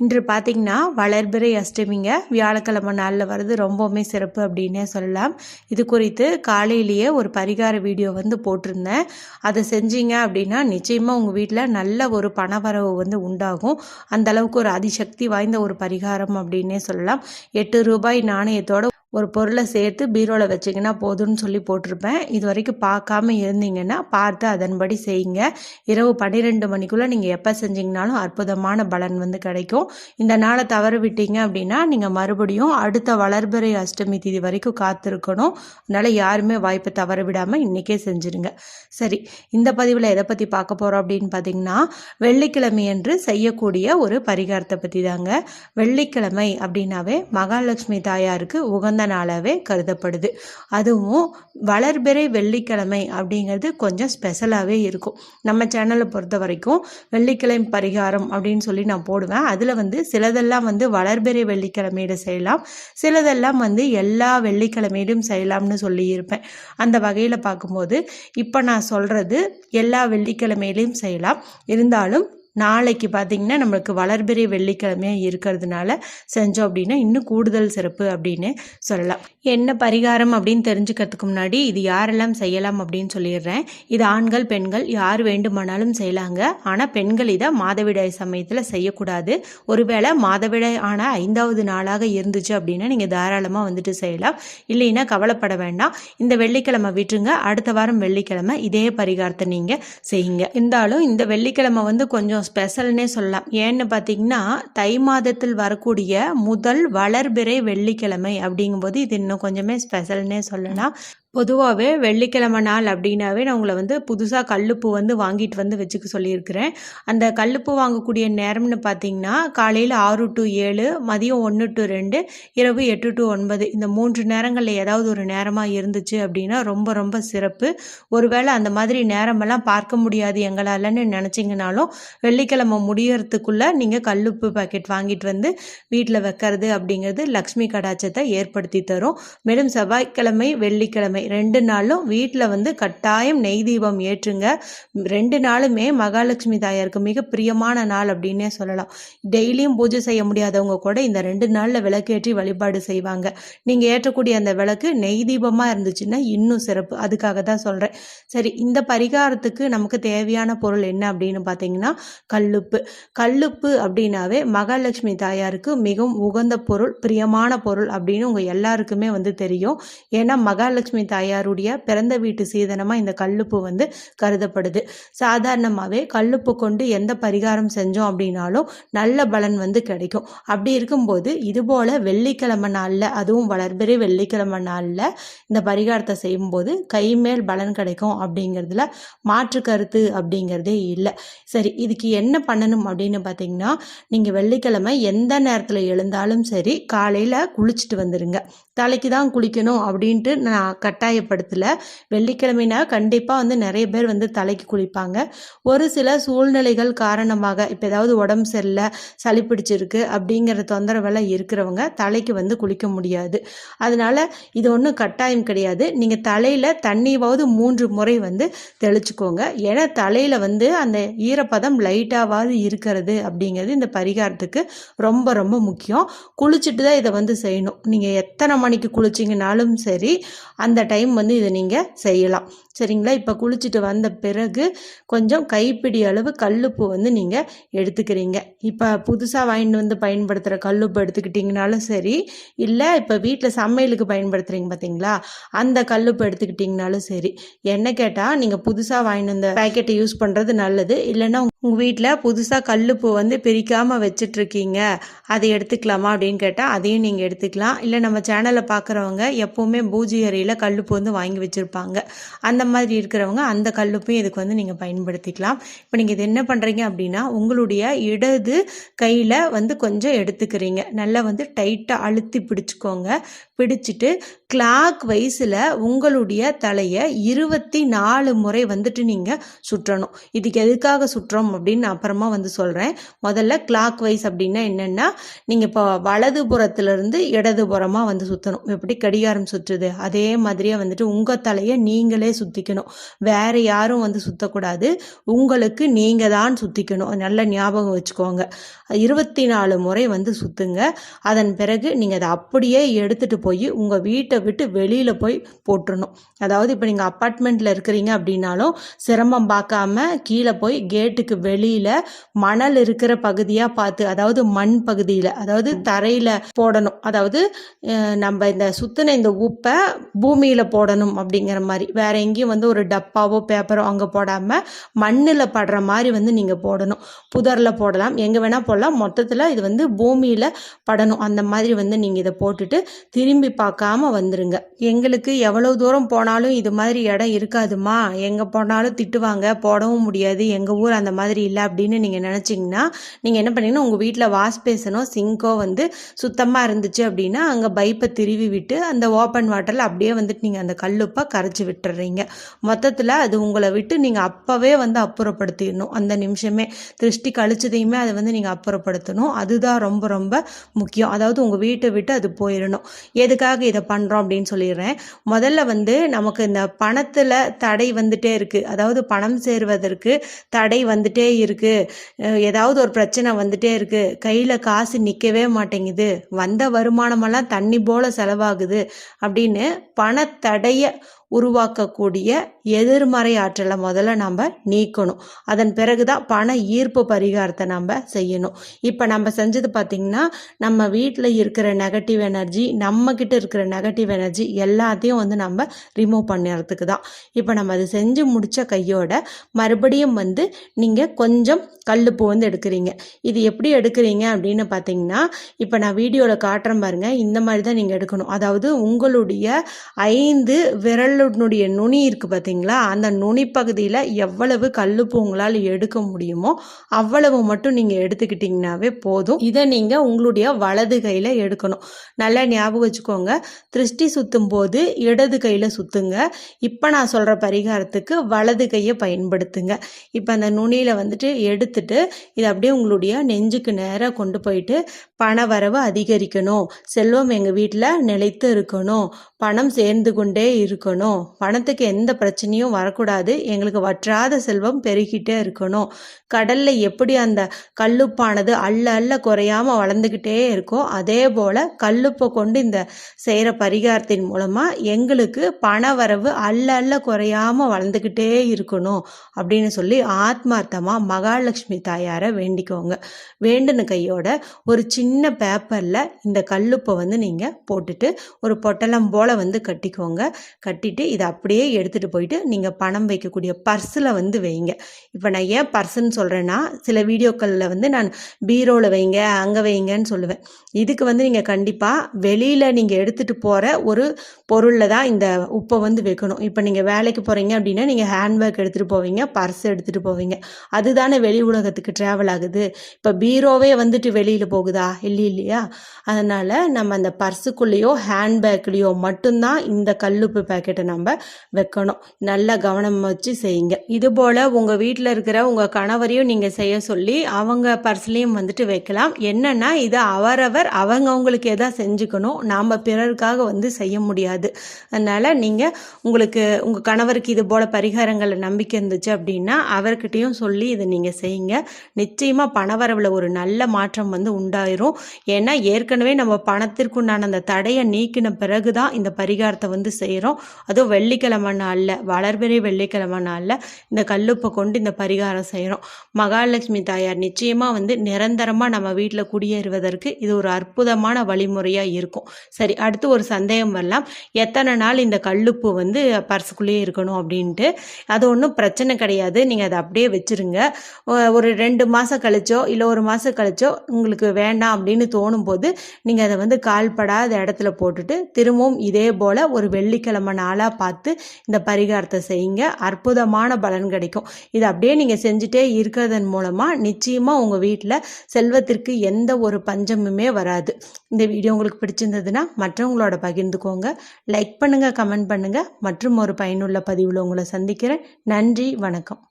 இன்று பார்த்தீங்கன்னா வளர்பிறை அஷ்டமிங்க. வியாழக்கிழமை நாளில் வர்றது ரொம்பவுமே சிறப்பு அப்படின்னே சொல்லலாம். இது குறித்து காலையிலேயே ஒரு பரிகார வீடியோ வந்து போட்டிருந்தேன். அதை செஞ்சீங்க அப்படின்னா நிச்சயமாக உங்கள் வீட்டில் நல்ல ஒரு பணவரவு வந்து உண்டாகும். அந்த அளவுக்கு ஒரு அதிசக்தி வாய்ந்த ஒரு பரிகாரம் அப்படின்னே சொல்லலாம். எட்டு ரூபாய் நாணயத்தோட ஒரு பொருளை சேர்த்து பீரோவில் வச்சிங்கன்னா போதும்னு சொல்லி போட்டிருப்பேன். இது வரைக்கும் பார்க்காம இருந்தீங்கன்னா பார்த்து அதன்படி செய்யுங்க. இரவு பன்னிரெண்டு மணிக்குள்ளே நீங்கள் எப்போ செஞ்சீங்கனாலும் அற்புதமான பலன் வந்து கிடைக்கும். இந்த நாளை தவற விட்டீங்க அப்படின்னா நீங்கள் மறுபடியும் அடுத்த வளர்பிறை அஷ்டமி தேதி வரைக்கும் காத்திருக்கணும். அதனால் யாருமே வாய்ப்பை தவற விடாமல் இன்றைக்கே செஞ்சுருங்க. சரி இந்த பதிவில் எதை பற்றி பார்க்க போகிறோம் அப்படின்னு பார்த்தீங்கன்னா வெள்ளிக்கிழமை என்று செய்யக்கூடிய ஒரு பரிகாரத்தை பற்றி தாங்க வெள்ளிக்கிழமை அப்படின்னாவே மகாலட்சுமி தாயாருக்கு உகந்த நாளாகவே கருதப்படுது. அதுவும் வளர்பிறை வெள்ளிக்கிழமை அப்படிங்கிறது கொஞ்சம் ஸ்பெஷலாகவே இருக்கும். நம்ம சேனலை பொறுத்த வரைக்கும் வெள்ளிக்கிழமை பரிகாரம் அப்படின்னு சொல்லி நான் போடுவேன். அதில் வந்து சிலதெல்லாம் வந்து வளர்பிறை வெள்ளிக்கிழமையில செய்யலாம். சிலதெல்லாம் வந்து எல்லா வெள்ளிக்கிழமையிலும் செய்யலாம்னு சொல்லியிருப்பேன். அந்த வகையில் பார்க்கும்போது இப்போ நான் சொல்கிறது எல்லா வெள்ளிக்கிழமையிலையும் செய்யலாம். இருந்தாலும் நாளைக்கு பார்த்திங்கன்னா நம்மளுக்கு வளர்பிறை வெள்ளிக்கிழமையாக இருக்கிறதுனால செஞ்சோம் அப்படின்னா இன்னும் கூடுதல் சிறப்பு அப்படின்னு சொல்லலாம். என்ன பரிகாரம் அப்படின்னு தெரிஞ்சுக்கிறதுக்கு முன்னாடி இது யாரெல்லாம் செய்யலாம் அப்படின்னு சொல்லிடுறேன். இது ஆண்கள் பெண்கள் யார் வேண்டுமானாலும் செய்யலாங்க. ஆனால் பெண்கள் இதை மாதவிடாய் சமயத்தில் செய்யக்கூடாது. ஒருவேளை மாதவிடாய் ஆனால் ஐந்தாவது நாளாக இருந்துச்சு அப்படின்னா நீங்கள் தாராளமாக வந்துட்டு செய்யலாம். இல்லைன்னா கவலைப்பட வேண்டாம். இந்த வெள்ளிக்கிழமை விட்டுருங்க. அடுத்த வாரம் வெள்ளிக்கிழமை இதே பரிகாரத்தை நீங்கள் செய்யுங்க. இருந்தாலும் இந்த வெள்ளிக்கிழமை வந்து கொஞ்சம் ஸ்பெஷல்னே சொல்லலாம். ஏன்னு பார்த்தீங்கன்னா தை மாதத்தில் வரக்கூடிய முதல் வளர்பிறை வெள்ளிக்கிழமை அப்படிங்கும்போது இது இன்னும் கொஞ்சமே ஸ்பெஷல்னே சொல்லலாம். பொதுவாகவே வெள்ளிக்கிழமை நாள் அப்படின்னாவே நான் உங்களை வந்து புதுசாக கல்லுப்பு வந்து வாங்கிட்டு வந்து வச்சுக்க சொல்லியிருக்கிறேன். அந்த கல்லுப்பு வாங்கக்கூடிய நேரம்னு பார்த்தீங்கன்னா காலையில் ஆறு டு ஏழு மதியம் ஒன்று டு ரெண்டு இரவு எட்டு டு ஒன்பது இந்த மூன்று நேரங்களில் ஏதாவது ஒரு நேரமாக இருந்துச்சு அப்படின்னா ரொம்ப ரொம்ப சிறப்பு. ஒருவேளை அந்த மாதிரி நேரமெல்லாம் பார்க்க முடியாது எங்களாலன்னு நினச்சிங்கனாலும் வெள்ளிக்கிழமை முடியறதுக்குள்ளே நீங்கள் கல்லுப்பு பாக்கெட் வாங்கிட்டு வந்து வீட்டில் வைக்கிறது அப்படிங்கிறது லக்ஷ்மி கடாச்சத்தை ஏற்படுத்தி தரும். மேலும் செவ்வாய்க்கிழமை வெள்ளிக்கிழமை ரெண்டு நாளும் வீட்டில் வந்து கட்டாயம் நெய் தீபம் ஏற்றுங்க. ரெண்டு நாளுமே மகாலட்சுமி தாயாருக்கு மிக பிரியமான நாள் அப்படின்னே சொல்லலாம். டெய்லியும் பூஜை செய்ய முடியாதவங்க கூட இந்த ரெண்டு நாளில் விளக்கேற்றி வழிபாடு செய்வாங்க. நீங்கள் ஏற்றக்கூடிய அந்த விளக்கு நெய் தீபமாக இருந்துச்சுன்னா இன்னும் சிறப்பு. அதுக்காக தான் சொல்கிறேன் சரி இந்த பரிகாரத்துக்கு நமக்கு தேவையான பொருள் என்ன அப்படின்னு பார்த்தீங்கன்னா கல்லுப்பு. கல்லுப்பு அப்படின்னாவே மகாலட்சுமி தாயாருக்கு மிகவும் உகந்த பொருள் பிரியமான பொருள் அப்படின்னு உங்கள் எல்லாருக்குமே வந்து தெரியும். ஏன்னா மகாலட்சுமி தாயாருடைய பிறந்த வீட்டு சீதனமாக இந்த கல்லுப்பு வந்து கருதப்படுது. சாதாரணமாகவே கல்லுப்பு கொண்டு எந்த பரிகாரம் செஞ்சோம் அப்படின்னாலும் நல்ல பலன் வந்து கிடைக்கும். அப்படி இருக்கும்போது இதுபோல் வெள்ளிக்கிழமை நாளில் அதுவும் வளர்பிறை வெள்ளிக்கிழமை நாளில் இந்த பரிகாரத்தை செய்யும்போது கைமேல் பலன் கிடைக்கும் அப்படிங்கிறதுல மாற்று கருத்து அப்படிங்கிறதே இல்லை. சரி இதுக்கு என்ன பண்ணணும் அப்படின்னு பார்த்தீங்கன்னா நீங்கள் வெள்ளிக்கிழமை எந்த நேரத்தில் எழுந்தாலும் சரி காலையில் குளிச்சுட்டு வந்துடுங்க தலைக்கு தான் குளிக்கணும் அப்படின்ட்டு நான் கட்டாயப்படுத்தலை. வெள்ளிக்கிழமைனா கண்டிப்பாக வந்து நிறைய பேர் வந்து தலைக்கு குளிப்பாங்க. ஒரு சில சூழ்நிலைகள் காரணமாக இப்போ ஏதாவது உடம்பு சரியில்லை சளி பிடிச்சிருக்கு அப்படிங்கிற தொந்தரவெல்லாம் இருக்கிறவங்க தலைக்கு வந்து குளிக்க முடியாது. அதனால் இது ஒன்றும் கட்டாயம் கிடையாது. நீங்கள் தலையில் தண்ணியாவது மூன்று முறை வந்து தெளிச்சுக்கோங்க. ஏன்னா தலையில் வந்து அந்த ஈரப்பதம் லைட்டாவது இருக்கிறது அப்படிங்கிறது இந்த பரிகாரத்துக்கு ரொம்ப ரொம்ப முக்கியம். குளிச்சுட்டு தான் இதை வந்து செய்யணும். நீங்கள் எத்தனை மணிக்கு குளிச்சிங்கனாலும் சரி அந்த டைம் வந்து இதை நீங்கள் செய்யலாம். சரிங்களா? இப்போ குளிச்சுட்டு வந்த பிறகு கொஞ்சம் கைப்பிடி அளவு கல்லுப்பு வந்து நீங்கள் எடுத்துக்கிறீங்க. இப்போ புதுசாக வாங்கிட்டு வந்து பயன்படுத்துகிற கல்லுப்பு எடுத்துக்கிட்டிங்கனாலும் சரி இல்லை இப்போ வீட்டில் சமையலுக்கு பயன்படுத்துகிறீங்க பார்த்தீங்களா அந்த கல்லுப்பு எடுத்துக்கிட்டிங்கனாலும் சரி என்ன கேட்டால் நீங்கள் புதுசாக வாங்கிட்டு வந்த பேக்கெட்டை யூஸ் பண்ணுறது நல்லது. இல்லைன்னா உங்கள் வீட்டில் புதுசாக கல்லுப்பு வந்து பிரிக்காமல் வச்சிட்ருக்கீங்க அதை எடுத்துக்கலாமா அப்படின்னு கேட்டால் அதையும் நீங்கள் எடுத்துக்கலாம். இல்லை நம்ம சேனலை பார்க்குறவங்க எப்போவுமே பூஜை அறையில் கல்லுப்பு கல்லுப்பு வந்து வாங்கி வச்சுருப்பாங்க. அந்த மாதிரி இருக்கிறவங்க அந்த கல்லுப்பையும் இதுக்கு வந்து நீங்கள் பயன்படுத்திக்கலாம். இப்போ நீங்கள் இது என்ன பண்ணுறீங்க அப்படின்னா உங்களுடைய இடது கையில் வந்து கொஞ்சம் எடுத்துக்கிறீங்க. நல்லா வந்து டைட்டாக அழுத்தி பிடிச்சிக்கோங்க. பிடிச்சிட்டு கிளாக் வைஸில் உங்களுடைய தலையை இருபத்தி நாலு முறை வந்துட்டு நீங்கள் சுற்றணும். இதுக்கு எதுக்காக சுற்றோம் அப்படின்னு அப்புறமா வந்து சொல்கிறேன் முதல்ல கிளாக் வைஸ் அப்படின்னா என்னென்னா நீங்கள் இப்போ வலதுபுறத்துலேருந்து இடதுபுறமாக வந்து சுற்றணும் எப்படி? கடிகாரம் சுற்றுது. அதே மாதிரியே வந்துட்டு உங்கள் தலையை நீங்களே சுற்றிக்கணும் வேறு யாரும் வந்து சுற்றக்கூடாது உங்களுக்கு நீங்கள் தான் சுற்றிக்கணும் நல்ல ஞாபகம் வச்சுக்கோங்க. இருபத்தி நாலு முறை வந்து சுற்றுங்க அதன் பிறகு நீங்கள் அதை அப்படியே எடுத்துகிட்டு போய் உங்கள் வீட்டை விட்டு வெளியில் போய் போட்டுறணும். அதாவது இப்போ நீங்கள் அப்பார்ட்மெண்ட்டில் இருக்கிறீங்க அப்படின்னாலும் சிரமம் பார்க்காம கீழே போய் கேட்டுக்கு வெளியில் மணல் இருக்கிற பகுதியாக பார்த்து அதாவது மண் பகுதியில் அதாவது தரையில் போடணும். அதாவது நம்ம இந்த சுத்தின இந்த உப்பை பூமியில் போடணும் அப்படிங்கிற மாதிரி. வேற எங்கேயும் வந்து ஒரு டப்பாவோ பேப்பரோ அங்கே போடாமல் மண்ணில் படுற மாதிரி வந்து நீங்கள் போடணும். புதரில் போடலாம். எங்கே வேணால் போடலாம். மொத்தத்தில் இது வந்து பூமியில் படணும். அந்த மாதிரி வந்து நீங்கள் இதை போட்டுட்டு திரும்பி பார்க்காம வந்துருங்க. எங்களுக்கு எவ்வளோ தூரம் போனாலும் இது மாதிரி இடம் இருக்காதுமா? எங்கே போனாலும் திட்டுவாங்க. போடவும் முடியாது. எங்கள் ஊர் அந்த மாதிரி இல்லை அப்படின்னு நீங்கள் நினச்சிங்கன்னா நீங்கள் என்ன பண்ணீங்கன்னா உங்கள் வீட்டில் வாஷ் பேசனோ சிங்கோ வந்து சுத்தமாக இருந்துச்சு அப்படின்னா அங்கே பைப்பை திருவி விட்டு அந்த ஓப்பன் வாட்டரில் அப்படியே வந்துட்டு நீங்கள் அந்த கல்லுப்பை கரைச்சி விட்டுறீங்க. மொத்தத்தில் அது உங்களை விட்டு நீங்கள் அப்போவே வந்து அப்புறப்படுத்திடணும். அந்த நிமிஷமே திருஷ்டி கழிச்சதையுமே அதை வந்து நீங்கள் அப்புறப்படுத்தணும். அதுதான் ரொம்ப ரொம்ப முக்கியம். அதாவது உங்கள் வீட்டை விட்டு அது போயிடணும். எதுக்காக இதை பண்ணுறோம் அப்படின்னு சொல்லிடுறேன். முதல்ல வந்து நமக்கு இந்த பணத்தில் தடை வந்துட்டே இருக்குது அதாவது பணம் சேருவதற்கு தடை வந்துட்டே இருக்குது ஏதாவது ஒரு பிரச்சனை வந்துட்டே இருக்குது கையில் காசு நிற்கவே மாட்டேங்குது. வந்த வருமானமெல்லாம் தண்ணி போல செலவாகுது அப்படின்னு பணத்தடையை உருவாக்கக்கூடிய எதிர்மறை ஆற்றலை முதல்ல நம்ம நீக்கணும். அதன் பிறகு தான் பண ஈர்ப்பு பரிகாரத்தை நம்ம செய்யணும். இப்போ நம்ம செஞ்சது பார்த்திங்கன்னா நம்ம வீட்டில் இருக்கிற நெகட்டிவ் எனர்ஜி நம்மக்கிட்ட இருக்கிற நெகட்டிவ் எனர்ஜி எல்லாத்தையும் வந்து நம்ம ரிமூவ் பண்ணுறதுக்கு தான். இப்போ நம்ம அது செஞ்சு முடித்த கையோட மறுபடியும் வந்து நீங்கள் கொஞ்சம் கல்லுப்பு வந்து எடுக்கிறீங்க. இது எப்படி எடுக்கிறீங்க அப்படின்னு பார்த்தீங்கன்னா இப்போ நான் வீடியோவில் காட்டுறேன் பாருங்கள் இந்த மாதிரி தான் நீங்கள் எடுக்கணும். அதாவது உங்களுடைய ஐந்து விரலுடைய நுனி இருக்குது பார்த்தீங்களா அந்த நுனி பகுதியில் எவ்வளவு கல்லுப்பு உங்களால் எடுக்க முடியுமோ அவ்வளவு மட்டும் நீங்கள் எடுத்துக்கிட்டிங்கனாவே போதும். இதை நீங்கள் உங்களுடைய வலது கையில் எடுக்கணும். நல்லா ஞாபகம் வச்சுக்கோங்க. திருஷ்டி சுற்றும் போது இடது கையில் சுற்றுங்க இப்போ நான் சொல்கிற பரிகாரத்துக்கு வலது கையை பயன்படுத்துங்க. இப்போ அந்த நுனியில் வந்துட்டு எடுத்துட்டு இதை அப்படியே உங்களுடைய நெஞ்சுக்கு நேராக கொண்டு போயிட்டு பண வரவு அதிகரிக்கணும். செல்வம் எங்கள் வீட்டில் நிலைத்து இருக்கணும். பணம் சேர்ந்து கொண்டே இருக்கணும். பணத்துக்கு எந்த பிரச்சனையும் வரக்கூடாது. எங்களுக்கு வற்றாத செல்வம் பெருகிட்டே இருக்கணும். கடல்ல எப்படி அந்த கல்லுப்பானது அள்ள அள்ள குறையாம வளர்ந்துக்கிட்டே இருக்கோ அதே போல கல்லுப்பை கொண்டு இந்த செய்கிற பரிகாரத்தின் மூலமா எங்களுக்கு பண வரவு அள்ள அள்ள குறையாம வளர்ந்துக்கிட்டே இருக்கணும் அப்படின்னு சொல்லி ஆத்மார்த்தமா மகாலட்சுமி தாயாரை வேண்டிக்கோங்க. வேண்டுன கையோட ஒரு சின்ன பேப்பரில் இந்த கல்லுப்பை வந்து நீங்கள் போட்டுட்டு ஒரு பொட்டலம் போல் வந்து கட்டிக்கோங்க. கட்டிட்டு இதை அப்படியே எடுத்துகிட்டு போயிட்டு நீங்கள் பணம் வைக்கக்கூடிய பர்ஸில் வந்து வைங்க. இப்போ நான் ஏன் பர்ஸுன்னு சொல்கிறேன்னா சில வீடியோக்களில் வந்து நான் பீரோவில் வைங்க அங்கே வைங்கன்னு சொல்லுவேன். இதுக்கு வந்து நீங்கள் கண்டிப்பாக வெளியில் நீங்கள் எடுத்துகிட்டு போகிற ஒரு பொருளில் தான் இந்த உப்பை வந்து வைக்கணும். இப்போ நீங்கள் வேலைக்கு போகிறீங்க அப்படின்னா நீங்கள் ஹேண்ட்பேக் எடுத்துகிட்டு போவீங்க பர்ஸ் எடுத்துகிட்டு போவீங்க. அதுதானே வெளி உலகத்துக்கு ட்ராவல் ஆகுது. இப்போ பீரோவே வந்துட்டு வெளியில் போகுதா? இல்லை இல்லையா? அதனால் நம்ம அந்த பர்ஸுக்குள்ளேயோ ஹேண்ட்பேக்லேயோ மட்டும்தான் இந்த கல்லுப்பு பேக்கெட்டை நம்ம வைக்கணும். நல்லா கவனம் வச்சு செய்யுங்க. இது போல் உங்கள் வீட்டில் இருக்கிற உங்கள் கணவரையும் நீங்கள் செய்ய சொல்லி அவங்க பர்ஸ்லேயும் வந்துட்டு வைக்கலாம். என்னன்னா இது அவரவர் அவங்கவுங்களுக்கு எதா செஞ்சுக்கணும். நாம் பிறருக்காக வந்து செய்ய முடியாது. அதனால் நீங்கள் உங்களுக்கு உங்கள் கணவருக்கு இது போல் பரிகாரங்களில் நம்பிக்கை இருந்துச்சு அப்படின்னா அவர்கிட்டையும் சொல்லி இதை நீங்கள் செய்யுங்க. நிச்சயமாக பணவரவில் ஒரு நல்ல மாற்றம் வந்து உண்டாயிரும். ஏன்னா ஏற்கனவே நம்ம பணத்திற்குண்டான அந்த தடையை நீக்கின பிறகு தான் இந்த பரிகாரத்தை வந்து செய்கிறோம் அதுவும் வெள்ளிக்கிழமை நாளில் வளர்பிறை வெள்ளிக்கிழமை நாளில் இந்த கல்லுப்பை கொண்டு இந்த பரிகாரம் செய்கிறோம் மகாலட்சுமி தாயார் நிச்சயமாக வந்து நிரந்தரமாக நம்ம வீட்டில் குடியேறுவதற்கு இது ஒரு அற்புதமான வழிமுறையாக இருக்கும். சரி அடுத்து ஒரு சந்தேகம் வரலாம். எத்தனை நாள் இந்த கல்லுப்பு வந்து பர்சுக்குள்ளேயே இருக்கணும் அப்படின்ட்டு. அது ஒன்றும் பிரச்சனை கிடையாது. நீங்கள் அதை அப்படியே வச்சுருங்க. ஒரு ரெண்டு மாதம் கழிச்சோ இல்லை ஒரு மாதம் கழிச்சோ உங்களுக்கு வேண்டாம் அப்படின்னு தோணும் போது நீங்கள் அதை வந்து கால்படாத இடத்துல போட்டுட்டு திரும்பவும் இதே போல் ஒரு வெள்ளிக்கிழமை நாளாக நல்லா பார்த்து இந்த பரிகாரத்தை செய்யுங்க. அற்புதமான பலன் கிடைக்கும். இது அப்படியே நீங்கள் செஞ்சுட்டே இருக்கிறதன் மூலமாக நிச்சயமாக உங்கள் வீட்டில் செல்வத்திற்கு எந்த ஒரு பஞ்சமுமே வராது. இந்த வீடியோ உங்களுக்கு பிடிச்சிருந்ததுன்னா மற்றவங்களோட பகிர்ந்துக்கோங்க. லைக் பண்ணுங்கள் கமெண்ட் பண்ணுங்கள் மற்றும் ஒரு பயனுள்ள பதிவில் உங்களை சந்திக்கிறேன். நன்றி வணக்கம்.